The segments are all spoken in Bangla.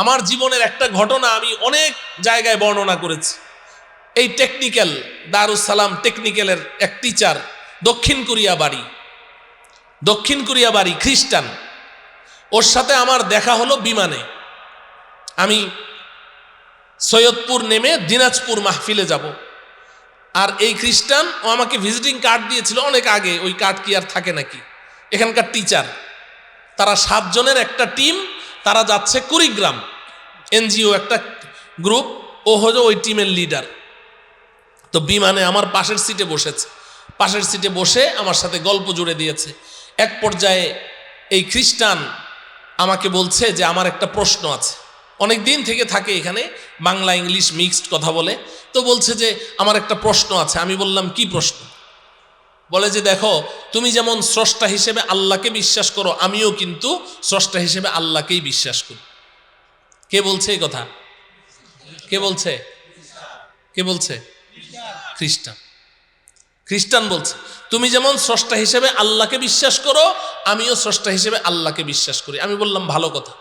আমার জীবনের একটা ঘটনা আমি অনেক জায়গায় বর্ণনা করেছি। এই টেকনিক্যাল দারুস সালাম টেকনিক্যালের এক টিচার দক্ষিণ কোরিয়া বাড়ি। দক্ষিণ কোরিয়া বাড়ি খ্রিস্টান। ওর সাথে আমার দেখা হলো বিমানে। আমি সৈয়দপুর নেমে দিনাজপুর মাহফিলে যাব। আর এই খ্রিস্টান ও আমাকে ভিজিটিং কার্ড দিয়েছিল অনেক আগে, ওই কার্ড কি আর থাকে নাকি? এখানকার টিচার তারা সাতজনের একটা টিম তারা যাচ্ছে কুড়িগ্রাম। এনজিও একটা গ্রুপ, ও হলো ওই টিমের লিডার। তো বিমানে আমার পাশের সিটে বসেছে। পাশের সিটে বসে আমার সাথে গল্প জুড়ে দিয়েছে। এক পর্যায়ে এই খ্রিস্টান আমাকে বলছে যে, আমার একটা প্রশ্ন আছে। অনেক দিন থেকে থাকে এখানে, বাংলা, ইংলিশ মিক্সড কথা বলে। তো বলছে যে, আমার একটা প্রশ্ন আছে। আমি বললাম, কি প্রশ্ন? বলে যে দেখো, তুমি যেমন স্রষ্টা হিসেবে আল্লাহকে বিশ্বাস করো, আমিও কিন্তু স্রষ্টা হিসেবে আল্লাহকেই বিশ্বাস করি। কে বলছে এই কথা? কে বলছে? কে বলছে? খ্রিস্টান। খ্রিস্টান বলছে, তুমি যেমন স্রষ্টা হিসেবে আল্লাহকে বিশ্বাস করো, আমিও স্রষ্টা হিসেবে আল্লাহকে বিশ্বাস করি। আমি বললাম ভালো কথা।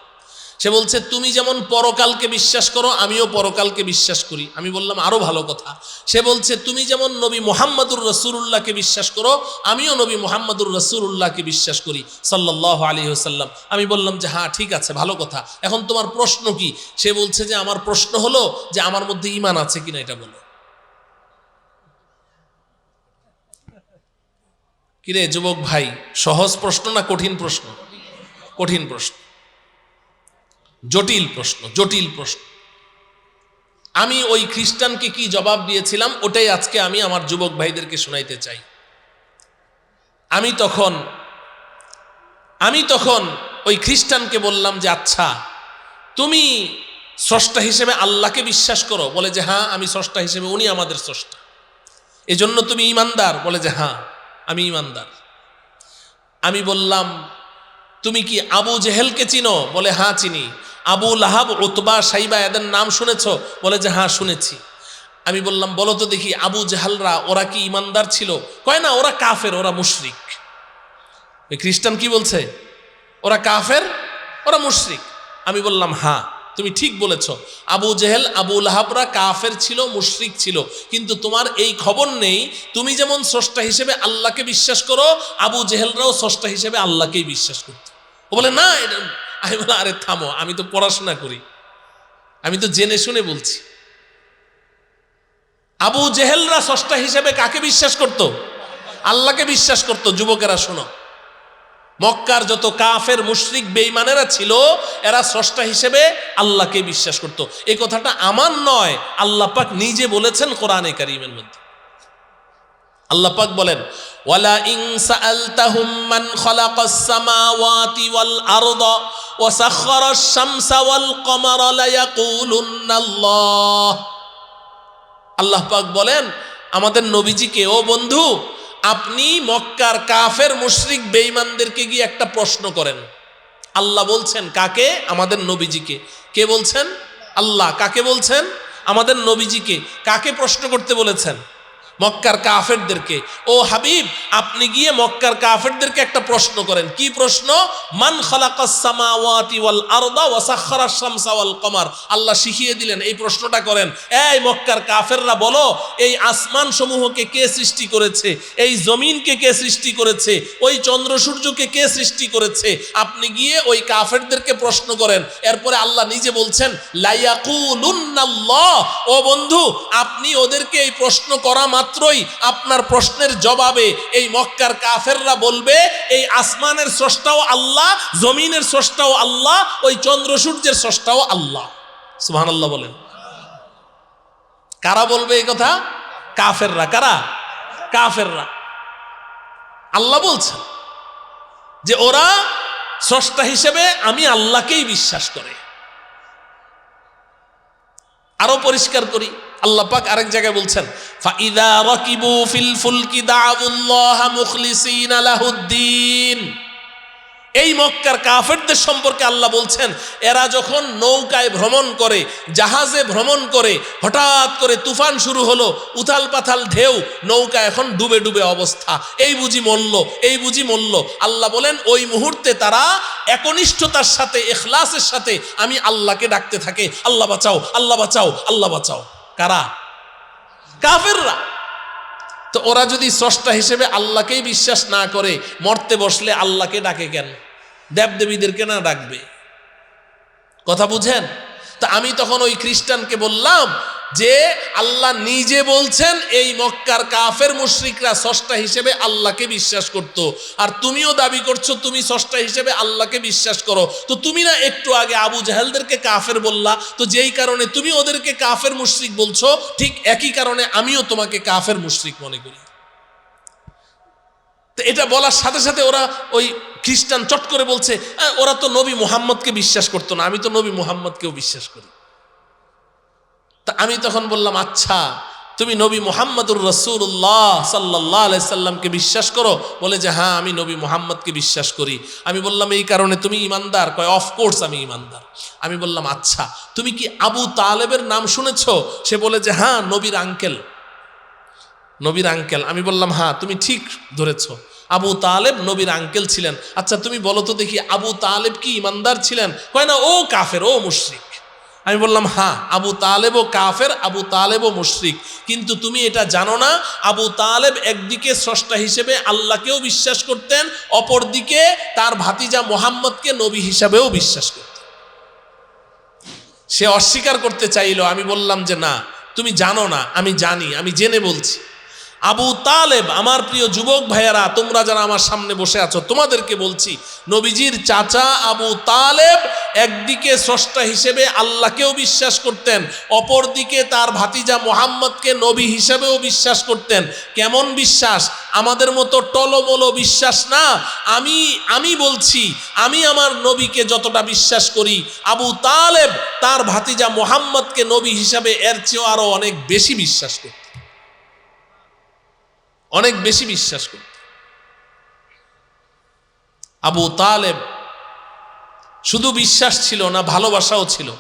সে বলছে, তুমি যেমন পরকালকে বিশ্বাস করো, আমিও পরকালকে বিশ্বাস করি। আমি বললাম, আরও ভালো কথা। সে বলছে, তুমি যেমন নবী মোহাম্মদুর রসুল্লাহকে বিশ্বাস করো, আমিও নবী মোহাম্মদুর রসুল্লাহকে বিশ্বাস করি। সাল্লাহ আলী সাল্লাম আমি বললাম যে হ্যাঁ ঠিক আছে, ভালো কথা। এখন তোমার প্রশ্ন কি? সে বলছে যে, আমার প্রশ্ন হলো যে, আমার মধ্যে ইমান আছে কিনা এটা বলো। কিরে, যুবক ভাই, সহজ প্রশ্ন না কঠিন প্রশ্ন? কঠিন প্রশ্ন। জটিল প্রশ্ন জটিল প্রশ্ন। আমি ওই খ্রিস্টানকে কি জবাব দিয়েছিলাম, ওটাই আজকে আমি আমার যুবক ভাইদেরকে শোনাইতে চাই। আমি তখন আমি তখন ওই খ্রিস্টানকে বললাম যে আচ্ছা তুমি স্রষ্টা হিসেবে আল্লাহকে বিশ্বাস করো? বলে যে হ্যাঁ আমি স্রষ্টা হিসেবে, উনি আমাদের স্রষ্টা। এজন্য তুমি ইমানদার? বলে যে হ্যাঁ আমি ইমানদার। আমি বললাম, তুমি কি আবু জেহেলকে চিনো? বলে হ্যাঁ চিনি। আবু লাহাব ওতবা সাইবা এদের নাম শুনেছ? বলে যে হ্যাঁ শুনেছি। আমি বললাম, বলো তো দেখি, আবু জাহালরা ওরা কি ইমানদার ছিল? কয়, না, ওরা কাফের, ওরা মুশরিক। ওই খ্রিস্টান কি বলছে? ওরা কাফের, ওরা মুশরিক। আমি বললাম হ্যাঁ তুমি ঠিক বলেছ। আবু জেহেল, আবু লাহাবরা কাফের ছিল, মুশরিক ছিল। কিন্তু তোমার এই খবর নেই। তুমি যেমন স্রষ্টা হিসেবে আল্লাহকে বিশ্বাস করো, আবু জেহেলরাও স্রষ্টা হিসেবে আল্লাহকেই বিশ্বাস করত। ও বলে, না, এটা আমি বলে আরে থামো, আমি তো পড়াশোনা করি। আমি তো জেনে শুনে বলছি। আবু জেহেলরা স্রষ্টা হিসেবে কাকে বিশ্বাস করত? আল্লাহকে বিশ্বাস করত, যুবকেরা, শোনো। মক্কার যত কাফের, মুশরিক বেইমানেরা ছিল, এরা স্রষ্টা হিসেবে আল্লাহকে বিশ্বাস করত। এই কথাটা আমার নয়, আল্লাহ পাক নিজে বলেছেন কোরআনে কারিমের মধ্যে। আল্লাহ পাক বলেন, ওয়ালা ইন সাআলতাহুম মান খালাকাস সামাওয়াতি ওয়াল আরদা ওয়া সাখখারাস শামসা ওয়াল কমারা লা ইয়াকুলুন্না আল্লাহ আল্লাহ পাক বলেন, আমাদের নবীজিকে ও বন্ধু, আপনি মক্কার কাফের মুশরিক বেঈমানদেরকে গিয়ে একটা প্রশ্ন করেন। আল্লাহ বলছেন, কাকে? আমাদের নবীজিকে কে? বলছেন? আল্লাহ। কাকে বলছেন? আমাদের নবীজিকে কাকে প্রশ্ন করতে বলেছেন? মক্কার কাফেরদেরকে। ও হাবিব, আপনি গিয়ে মক্কার কাফেরদেরকে একটা প্রশ্ন করেন। কি প্রশ্ন? মান খালাকাস সামাওয়াতি ওয়াল আরদা ওয়া সাখখারাস শামসা ওয়াল কমার। আল্লাহ শিখিয়ে দিলেন, এই প্রশ্নটা করেন। এই মক্কার কাফেররা বলো, এই আসমান সমূহকে কে সৃষ্টি করেছে? এই জমিনকে কে সৃষ্টি করেছে? ওই চন্দ্র সূর্যকে কে সৃষ্টি করেছে? আপনি গিয়ে ওই কাফেরদেরকে প্রশ্ন করেন। এরপরে আল্লাহ নিজে বলছেন লাইয়াকুলুন্নাল্লাহ ও বন্ধু, আপনি ওদেরকে এই প্রশ্ন করা মাত্রই আপনার প্রশ্নের জবাবে এই মক্কার কাফেররা বলবে, এই আসমানের স্রষ্টাও আল্লাহ, জমিনের স্রষ্টাও আল্লাহ, ওই চন্দ্র সূর্যের স্রষ্টাও আল্লাহ। সুবহানাল্লাহ বলেন। কারা বলবে এই কথা? কাফেররা। কারা? কাফেররা। আল্লাহ বলছেন যে ওরা স্রষ্টা হিসেবে আমি আল্লাহকেই বিশ্বাস করে। আরও পরিষ্কার করি। আল্লাহ পাক আরেক জায়গায় বলছেন, ফাইদা রাকিবু ফিল ফুলকি দাউল্লাহ মুখলিসিনা লাহুদ্দিন। এই মক্কার কাফেরদের সম্পর্কে আল্লাহ বলছেন, এরা যখন নৌকায় ভ্রমণ করে, জাহাজে ভ্রমণ করে, হঠাৎ করে তুফান শুরু হলো, উথাল পাথাল ঢেউ, নৌকা এখন ডুবে ডুবে অবস্থা। এই বুঝি মল্ল, এই বুঝি মল্ল। আল্লাহ বলেন, ওই মুহূর্তে তারা একনিষ্ঠতার সাথে, এখলাসের সাথে আমি আল্লাহকে ডাকতে থাকে। আল্লাহ বাঁচাও আল্লাহ বাঁচাও আল্লাহ বাঁচাও। কারা? কাফেররা। তো ওরা যদি স্রষ্টা হিসেবে আল্লাহকেই বিশ্বাস না করে, মরতে বসলে আল্লাহকে ডাকে কেন? দেবদেবীদেরকে না ডাকবে? কথা বুঝেন? তা আমি তখন ওই খ্রিস্টানকে বললাম যে আল্লাহ নিজে বলছেন এই মক্কার কাফের মুশরিকরা স্রষ্টা হিসেবে আল্লাহকে বিশ্বাস করত। আর তুমিও দাবি করছ তুমি স্রষ্টা হিসেবে আল্লাহকে বিশ্বাস করো। তো তুমি না একটু আগে আবু জাহেলদেরকে কাফের বললা তো যেই কারণে তুমি ওদেরকে কাফের মুশরিক বলছো ঠিক একই কারণে আমিও তোমাকে কাফের মুশরিক মনে করি। তো এটা বলার সাথে সাথে ওরা ওই খ্রিস্টান চট করে বলছে "আহ, ওরা তো নবী মুহাম্মদকে বিশ্বাস করতো না আমি তো নবী মুহাম্মদকেও বিশ্বাস করি। তা আমি তখন বললাম আচ্ছা তুমি নবী মোহাম্মদুর রসুল্লাহ সাল্লাহ সাল্লামকে বিশ্বাস করো? বলে যে হ্যাঁ আমি নবী মোহাম্মদকে বিশ্বাস করি। আমি বললাম, এই কারণে তুমি ইমানদার? কয় অফকোর্স আমি ইমানদার। আমি বললাম আচ্ছা তুমি কি আবু তালেবের নাম শুনেছ? সে বলে যে হ্যাঁ নবীর আঙ্কেল নবীর আঙ্কেল আমি বললাম হ্যাঁ তুমি ঠিক ধরেছ। আবু তালেব নবীর আঙ্কেল ছিলেন। আচ্ছা তুমি বলো তো দেখি, আবু তালেব কি ইমানদার ছিলেন? কয়, না, ও কাফের, ও মুশরিক। আমি বললাম হ্যাঁ আবু তালেব ও কাফের, আবু তালেব ও মুশরিক। কিন্তু তুমি এটা জানো না, আবু তালেব একদিকে স্রষ্টা হিসেবে আল্লাহকেও বিশ্বাস করতেন, অপরদিকে তার ভাতিজা মোহাম্মদকে নবী হিসাবেও বিশ্বাস করতেন। সে অস্বীকার করতে চাইল, আমি বললাম যে, না, তুমি জানো না, আমি জানি, আমি জেনে বলছি। আবু তালেব, আমার প্রিয় যুবক ভাইয়েরা, তোমরা যারা আমার সামনে বসে আছো, তোমাদেরকে বলছি, নবীজির চাচা আবু তালেব একদিকে স্রষ্টা হিসেবে আল্লাহকেও বিশ্বাস করতেন, অপরদিকে তার ভাতিজা মোহাম্মদকে নবী হিসেবেও বিশ্বাস করতেন। কেমন বিশ্বাস? আমাদের মতো টলমলো বিশ্বাস না? আমি আমি বলছি, আমি আমার নবীকে যতটা বিশ্বাস করি, আবু তালেব তার ভাতিজা মোহাম্মদকে নবী হিসাবে এর চেয়েও আরও অনেক বেশি বিশ্বাস করত অনেক বেশি বিশ্বাস করত। আবু তালেব শুধু বিশ্বাস ছিল না, ভালোবাসাও ছিল।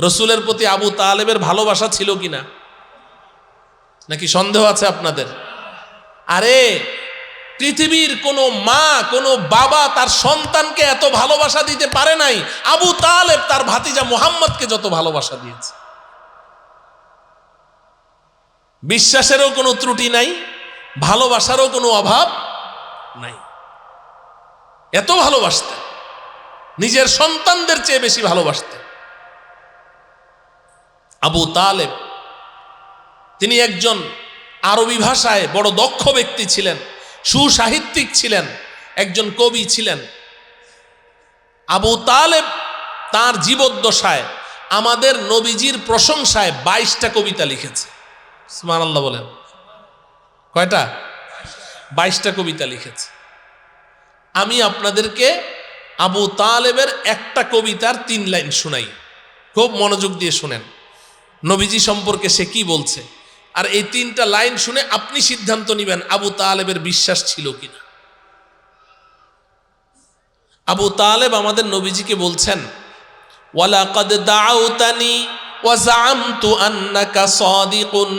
রসুলের প্রতি আবু তালেবের ভালোবাসা ছিল কিনা? নাকি সন্দেহ আছে আপনাদের? আরে, পৃথিবীর কোনো মা, কোনো বাবা তার সন্তানকে এত ভালোবাসা দিতে পারে নাই। আবু তালেব তার ভাতিজা মোহাম্মদকে যত ভালোবাসা দিয়েছে। বিশ্বাসেরও কোনো ত্রুটি নাই। ভালোবাসারও কোনো অভাব নাই। এত ভালোবাসতেন। নিজের সন্তানদের চেয়ে বেশি ভালোবাসতেন। আবু তালেব, তিনি একজন আরবি ভাষায় বড় দক্ষ ব্যক্তি ছিলেন, সুসাহিত্যিক ছিলেন, একজন কবি ছিলেন। আবু তালেব তার জীবদ্দশায় আমাদের নবীজির প্রশংসায় বাইশটা কবিতা লিখেছে। সুমান আল্লাহ বলেন। কয়টা? বাইশটা কবিতা লিখেছে। আমি আপনাদেরকে আবু তালেবের একটা কবিতার তিন লাইন শুনাই। খুব মনোযোগ দিয়ে শুনেন। নবীজি সম্পর্কে সে কি বলছে? আর এই তিনটা লাইন শুনে আপনি সিদ্ধান্ত নেবেন আবু তালেবের বিশ্বাস ছিল কিনা। আবু তালেব আমাদের নবীজিকে বলছেন, ওয়ালাকাদ দাউতানি ওয়াজামতু আন্নাকা সাদিকুন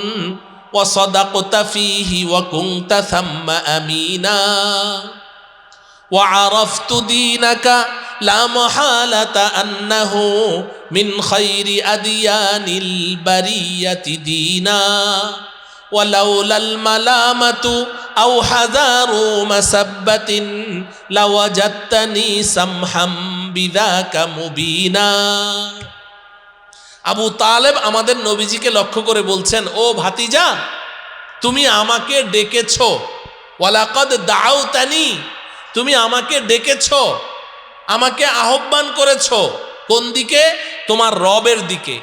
وصدقت فيه وكنت ثم أمينا. وعرفت دينك لا محالة أنه من خير أديان البرية دينا. ولولا الملامة أو حذار مسبة لوجدتني سمحا بذاك مبينا. আবু তালেব আমাদের নবীজিকে লক্ষ্য করে বলছেন, ও ভাতিজা, তুমি আমাকে ডেকেছ। ওয়ালাকদ দাও তানি তুমি আমাকে ডেকেছ। আমাকে আহ্বান করেছ কোন দিকে? তোমার রবের দিকে।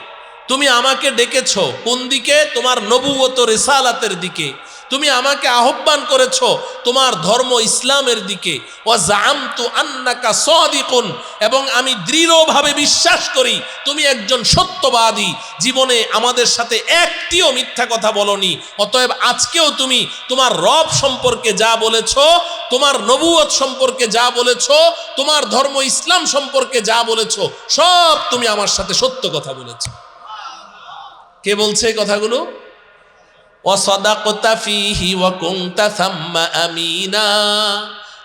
তুমি আমাকে ডেকেছ কোন দিকে? তোমার নবুগত রেসালাতের দিকে। তুমি আমাকে আহ্বান করেছ তোমার ধর্ম ইসলামের দিকে। ও জামতু আন্নাকা সদিকুন, এবং আমি দৃঢ়ভাবে বিশ্বাস করি তুমি একজন সত্যবাদী। জীবনে আমাদের সাথে একটিও মিথ্যা কথা বলনি। অতএব আজকেও তুমি তোমার রব সম্পর্কে যা বলেছ, তোমার নবুয়ত সম্পর্কে যা বলেছ, তোমার ধর্ম ইসলাম সম্পর্কে যা বলেছ, সব তুমি আমার সাথে সত্য কথা বলেছ। কে বলছে কথাগুলো? অসদাকতা ফিহি ওয়াকুংতা সাম্মা আমিনা।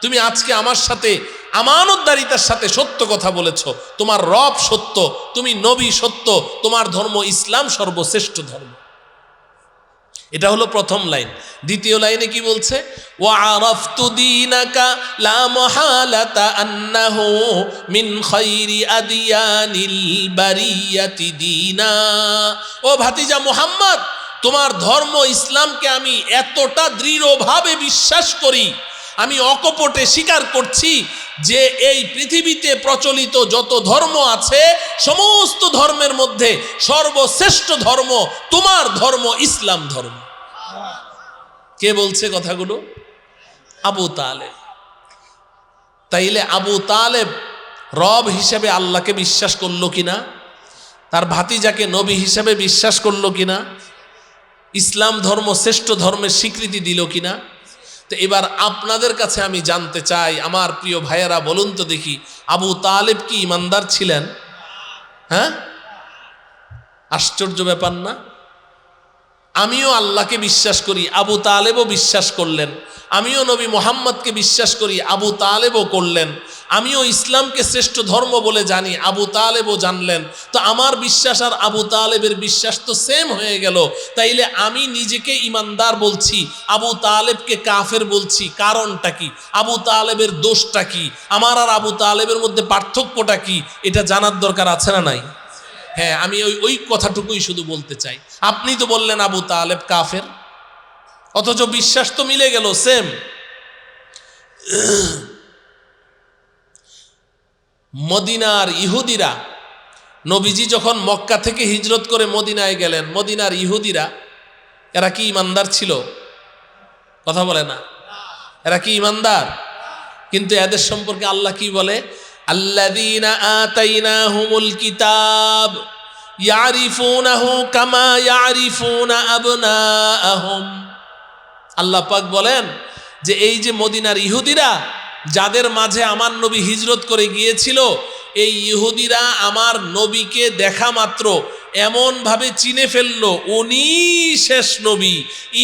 তুমি আজকে আমার সাথে আমানতদারিতার সাথে সত্য কথা বলেছ। তোমার রব সত্য, তুমি নবী সত্য, তোমার ধর্ম ইসলাম সর্বশ্রেষ্ঠ ধর্ম। এটা হলো প্রথম লাইন। দ্বিতীয় লাইনে কি বলছে? ও ভাতিজা মুহাম্মদ তোমার ধর্ম ইসলামকে আমি এতটা দৃঢ়ভাবে বিশ্বাস করি, আমি অকপটে স্বীকার করছি যে এই পৃথিবীতে প্রচলিত যত ধর্ম আছে, সমস্ত ধর্মের মধ্যে সর্বশ্রেষ্ঠ ধর্ম তোমার ধর্ম ইসলাম ধর্ম। কে বলছে কথাগুলো? আবু তালেব। তাইলে আবু তালেব রব হিসেবে আল্লাহকে বিশ্বাস করল কিনা? তার ভাতিজাকে নবী হিসেবে বিশ্বাস করল কিনা? ইসলাম ধর্ম শ্রেষ্ঠ ধর্মের স্বীকৃতি দিল কিনা? তো এবার আপনাদের কাছে আমি জানতে চাই, আমার প্রিয় ভাইয়েরা, বলুন তো দেখি, আবু তালেব কি ইমানদার ছিলেন? হ্যাঁ? আশ্চর্য ব্যাপার না? আমিও আল্লাহকে বিশ্বাস করি, আবু তালেবও বিশ্বাস করলেন। আমিও নবী মোহাম্মদকে বিশ্বাস করি, আবু তালেবও করলেন। আমিও ইসলামকে শ্রেষ্ঠ ধর্ম বলে জানি, আবু তালেবও জানলেন। তো আমার বিশ্বাস আর আবু তালেবের বিশ্বাস তো সেম হয়ে গেল। তাইলে আমি নিজেকে ইমানদার বলছি, আবু তালেবকে কাফের বলছি, কারণটা কি? আবু তালেবের দোষটা কি? আমার আর আবু তালেবের মধ্যে পার্থক্যটা কি? এটা জানার দরকার আছে না নাই? হ্যাঁ আমি ওই ওই কথাটুকুই শুধু বলতে চাই। আপনি তো বললেন আবু তালেব কাফের। অথচ বিশ্বাস তো মিলে গেল, সেম। মদিনার ইহুদিরা, নবীজি যখন মক্কা থেকে হিজরত করে মদিনায় গেলেন, মদিনার ইহুদিরা, এরা কি ইমানদার ছিল? কথা বলে না। এরা কি ইমানদার? কিন্তু এদের সম্পর্কে আল্লাহ কি বলে? আল্লাযীনা آتيناهم কিতাব يعرفونه كما يعرفون أبناءهم আল্লাহ পাক বলেন যে এই যে মদিনার ইহুদিরা, যাদের মাঝে আমার নবী হিজরত করে গিয়েছিল, এই ইহুদিরা আমার নবীকে দেখা মাত্র এমনভাবে চিনে ফেলল, উনি শেষ নবী,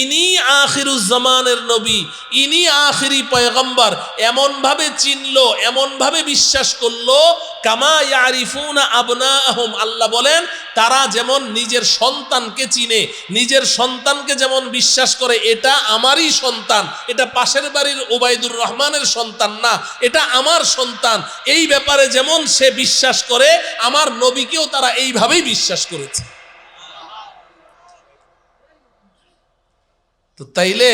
ইনি আখিরুজ্জামানের নবী, ইনি আখিরি পয়গম্বর। এমনভাবে চিনলো, এমনভাবে বিশ্বাস করল, কামা ইয়ারিফুনা আবনা আহম আল্লাহ বলেন, তারা যেমন নিজের সন্তানকে চিনে, নিজের সন্তানকে যেমন বিশ্বাস করে, এটা আমারই সন্তান। এটা পাশের বাড়ির ওবায়দুর রহমানের সন্তান না, এটা আমার সন্তান। এই ব্যাপারে যেমন সে বিশ্বাস করে, আমার নবীকেও তারা এইভাবেই বিশ্বাস করেছে। তো তাইলে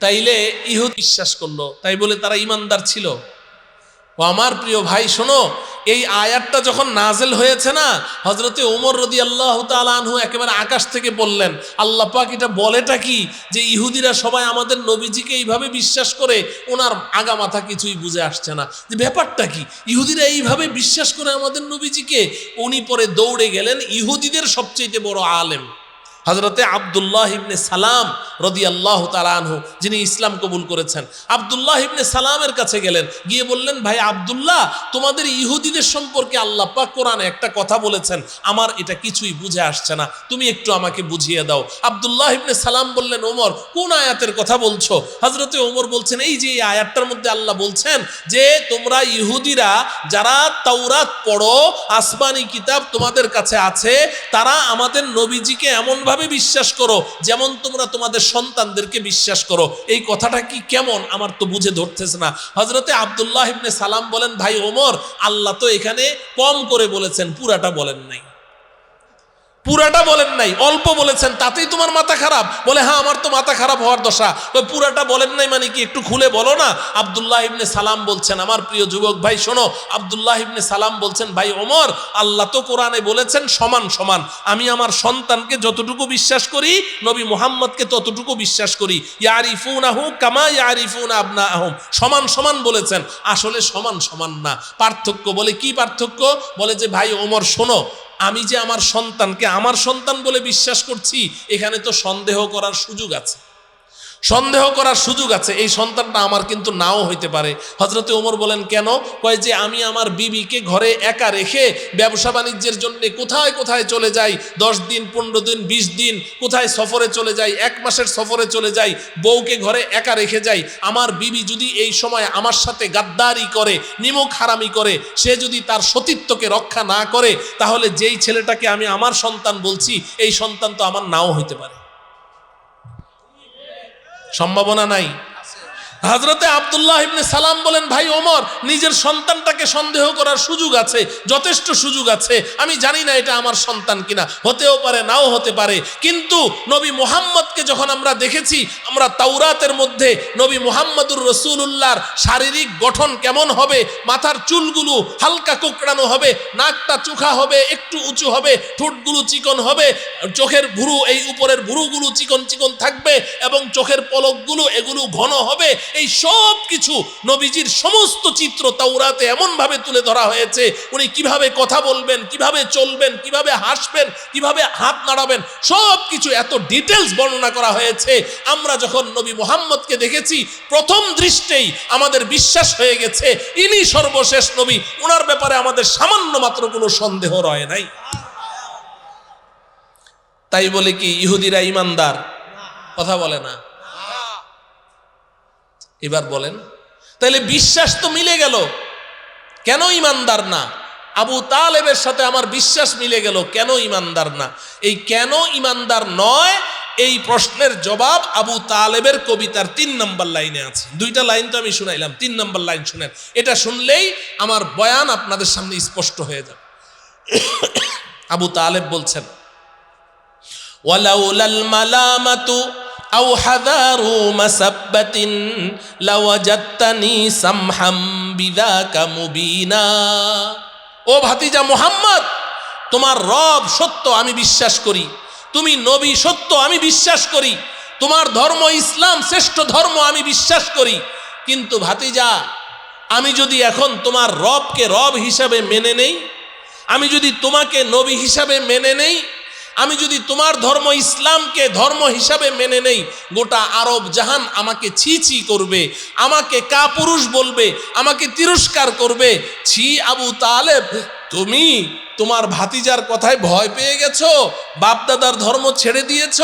তাইলে ইহুদ বিশ্বাস করল। তাই বলে তারা ইমানদার ছিল। ও আমার প্রিয় ভাই, শোনো এই আয়াতটা যখন নাজেল হয়েছে না হজরতে ওমর রদি আল্লাহ তালু একেবারে আকাশ থেকে বললেন, আল্লাহ পাক এটা বলেটা কি? যে ইহুদিরা সবাই আমাদের নবীজিকে এইভাবে বিশ্বাস করে ওনার আগা মাথা কিছুই বুঝে আসছে না। যে ব্যাপারটা কি? ইহুদিরা এইভাবে বিশ্বাস করে আমাদের নবীজিকে, উনি পরে দৌড়ে গেলেন, ইহুদিদের সবচেয়ে বড় আলেম। হজরতে আবদুল্লাহ ইবনে সালাম রদি আল্লাহ তালানহু যিনি ইসলাম কবুল করেছেন, আবদুল্লাহ ইবনে সালামের কাছে গেলেন, গিয়ে বললেন, ভাই আবদুল্লাহ, তোমাদের ইহুদিদের সম্পর্কে আল্লাহ পাক কোরআনে একটা কথা বলেছেন, আমার এটা কিছুই বুঝে আসছে না, তুমি একটু আমাকে বুঝিয়ে দাও। আবদুল্লাহ ইবনে সালাম বললেন, ওমর, কোন আয়াতের কথা বলছো? হজরতে ওমর বলছেন, এই যে এই আয়াতটার মধ্যে আল্লাহ বলছেন যে, তোমরা ইহুদিরা যারা তাওরাত পড়ো, আসমানি কিতাব তোমাদের কাছে আছে, তারা আমাদের নবীজিকে এমনভাবে ভাবে বিশ্বাস করো? যেমন তোমরা তোমাদের সন্তানদেরকে বিশ্বাস করো। এই কথাটা কি কেমন? আমার তো বুঝে ধরতেছে না। হজরতে আবদুল্লাহ ইবনে সালাম বলেন, ভাই ওমর, আল্লাহ তো এখানে কম করে বলেছেন, পুরাটা বলেন নাই। পুরাটা বলেন নাই, অল্প বলেছেন, তাতেই তোমার মাথা খারাপ। বলে হ্যাঁ আমার তো মাথা খারাপ হওয়ার দশা। পুরাটা বলেন নাই মানে কি, একটু খুলে বলো না? আবদুল্লাহ ইবনে সালাম বলছেন, আমার প্রিয় যুবক ভাই, শোনো, আবদুল্লাহ ইবনে সালাম বলছেন, ভাই ওমর, আল্লাহ তো কোরআনে বলেছেন, সমান সমান। আমি আমার সন্তানকে যতটুকু বিশ্বাস করি, নবী মুহাম্মদকে ততটুকু বিশ্বাস করি। ইয়ারিফুন আহু কামা ইয়ারিফুন আবনা আহম সমান সমান বলেছেন, আসলে সমান সমান না। পার্থক্য, বলে কি পার্থক্য? বলে যে, ভাই ওমর, শোনো আমি যে আমার সন্তানকে, আমার সন্তান বলে বিশ্বাস করছি, এখানে তো সন্দেহ করার সুযোগ আছে। সন্দেহ করার সুযোগ আছে। এই সন্তানটা আমার কিন্তু নাও হইতে পারে। হজরতে ওমর বলেন, কেন? কয় যে, আমি আমার বিবিকে ঘরে একা রেখে ব্যবসা বাণিজ্যের জন্য কোথায় কোথায় চলে যাই? দশ দিন, পনেরো দিন, বিশ দিন কোথায় সফরে চলে যাই? এক মাসের সফরে চলে যাই, বউকে ঘরে একা রেখে যাই? আমার বিবি যদি এই সময় আমার সাথে গাদ্দারি করে নিমক হারামি করে, সে যদি তার সতীত্বকে রক্ষা না করে, তাহলে যেই ছেলেটাকে আমি আমার সন্তান বলছি, এই সন্তান তো আমার নাও হইতে পারে। সম্ভাবনা নাই। হাজরতে আবদুল্লাহ ইবনে সালাম বলেন, ভাই ওমর, নিজের সন্তানটাকে সন্দেহ করার সুযোগ আছে, যথেষ্ট সুযোগ আছে। আমি জানি না এটা আমার সন্তান কিনা। হতেও পারে, নাও হতে পারে। কিন্তু নবী মুহাম্মদকে যখন আমরা দেখেছি, আমরা তাওরাতের মধ্যে নবী মুহাম্মদুর রসুল্লাহর শারীরিক গঠন কেমন হবে, মাথার চুলগুলো হালকা কোকড়ানো হবে, নাকটা চোখা হবে, একটু উঁচু হবে, ঠোঁটগুলো চিকন হবে, চোখের ভুরু, এই উপরের ভুরুগুলো চিকন চিকন থাকবে এবং চোখের পলকগুলো এগুলো ঘন হবে এই সব কিছু নবীজির সমস্ত চিত্র তাওরাতে এমনভাবে তুলে ধরা হয়েছে। উনি কীভাবে কথা বলবেন, কীভাবে চলবেন, কীভাবে হাসবেন, কীভাবে হাত নাড়াবেন, সব কিছু এত ডিটেলস বর্ণনা করা হয়েছে। আমরা যখন নবী মোহাম্মদকে দেখেছি, প্রথম দৃষ্টেই আমাদের বিশ্বাস হয়ে গেছে, ইনি সর্বশেষ নবী। ওনার ব্যাপারে আমাদের সামান্য মাত্র কোনো সন্দেহ রয় নাই। তাই বলে কি, ইহুদিরা ইমানদার? কথা বলে না। এবার বলেন তাহলে বিশ্বাস তো মিলে গেল। কেন ইমানদার না? আবু তালেবের সাথে আমার বিশ্বাস মিলে গেল, কেন ইমানদার না? এই কেন ইমানদার নয়, এই প্রশ্নের জবাব আবু তালেবের কবিতার তিন নম্বর লাইনে আছে। দুইটা লাইন তো আমি শুনাইলাম, তিন নম্বর লাইন শুনেন। এটা শুনলেই আমার বয়ান আপনাদের সামনে স্পষ্ট হয়ে যাবে। আবু তালেব বলছেন, ওয়ালাউলাল মালামাতু أو حذار مسبة لوجدتني سمحا بذاك مبينا ও ভাতিজা মোহাম্মদ তোমার রব সত্য আমি বিশ্বাস করি তুমি নবী সত্য আমি বিশ্বাস করি তোমার ধর্ম ইসলাম শ্রেষ্ঠ ধর্ম আমি বিশ্বাস করি কিন্তু ভাতিজা আমি যদি এখন তোমার রবকে রব হিসাবে মেনে নেই আমি যদি তোমাকে নবী হিসাবে মেনে নেই আমি যদি তোমার ধর্ম ইসলামকে ধর্ম হিসাবে মেনে নেই, গোটা আরব জাহান আমাকে ছি ছি করবে, আমাকে কাপুরুষ বলবে, আমাকে তিরস্কার করবে। ছি আবু তালেব তুমি তোমার ভাতিজার কথায় ভয় পেয়ে গেছো? বাপদাদার ধর্ম ছেড়ে দিয়েছ?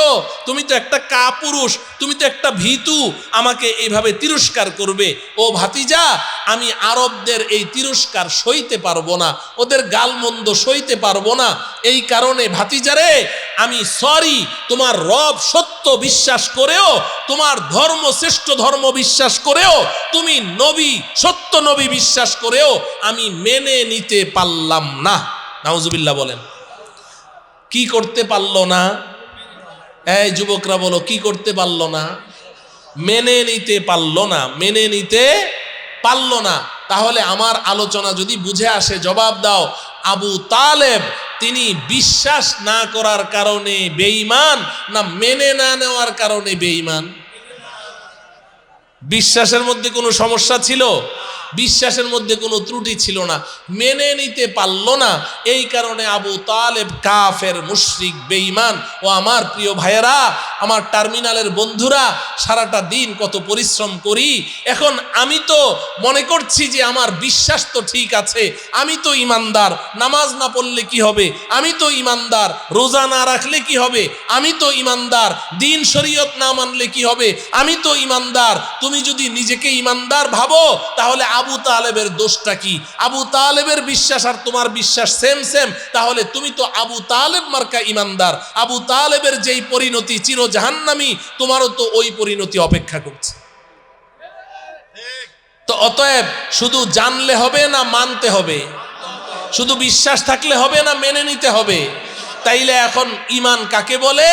তুমি তো একটা কাপুরুষ, তুমি তো একটা ভীতু, আমাকে এইভাবে তিরস্কার করবে। ও ভাতিজা, আমি আরবদের এই তিরস্কার সইতে পারব না, ওদের গালমন্দ সইতে পারব না। এই কারণে ভাতিজারে আমি সরি তোমার রব সত্য বিশ্বাস করেও, তোমার ধর্ম শ্রেষ্ঠ ধর্ম বিশ্বাস করেও, তুমি নবী, সত্য নবী বিশ্বাস করেও আমি মেনে নিতে পারলাম না। নাউজুবিল্লাহ বলেন। কি করতে পারল না? এই যুবকরা বলো, কি করতে পারল না? মেনে নিতে পারল না, মেনে নিতে পারল না। তাহলে আমার আলোচনা যদি বুঝে আসে, জবাব দাও। আবু তালেব, তিনি বিশ্বাস না করার কারণে বেঈমান না মেনে না নেওয়ার কারণে বেঈমান? বিশ্বাসের মধ্যে কোনো সমস্যা ছিল? বিশ্বাসের মধ্যে কোনো ত্রুটি ছিল না, মেনে নিতে পারল না। এই কারণে আবু তালেব কাফের, মুশরিক, বেঈমান, ও আমার প্রিয় ভাইয়েরা, আমার টার্মিনালের বন্ধুরা, সারাটা দিন কত পরিশ্রম করি। এখন আমি তো মনে করছি যে আমার বিশ্বাস তো ঠিক আছে, আমি তো ইমানদার, নামাজ না পড়লে কি হবে? আমি তো ইমানদার, রোজা না রাখলে কি হবে? আমি তো ইমানদার, দিন শরীয়ত না মানলে কি হবে? আমি তো ইমানদার, তুমি যদি নিজেকে ইমানদার ভাবো, তাহলে আবু তালেবের দোষটা কি? আবু তালেবের বিশ্বাস আর তোমার বিশ্বাস সেম সেম তাহলে তুমি তো আবু তালেব মার্কা ইমানদার। আবু তালেবের যেই পরিণতি চির জাহান্নামি তোমারও তো ওই পরিণতি অপেক্ষা করছে। তো অতএব শুধু জানলে হবে না মানতে হবে। শুধু বিশ্বাস থাকলে হবে না মেনে নিতে হবে। তাইলে এখন ইমান কাকে বলে?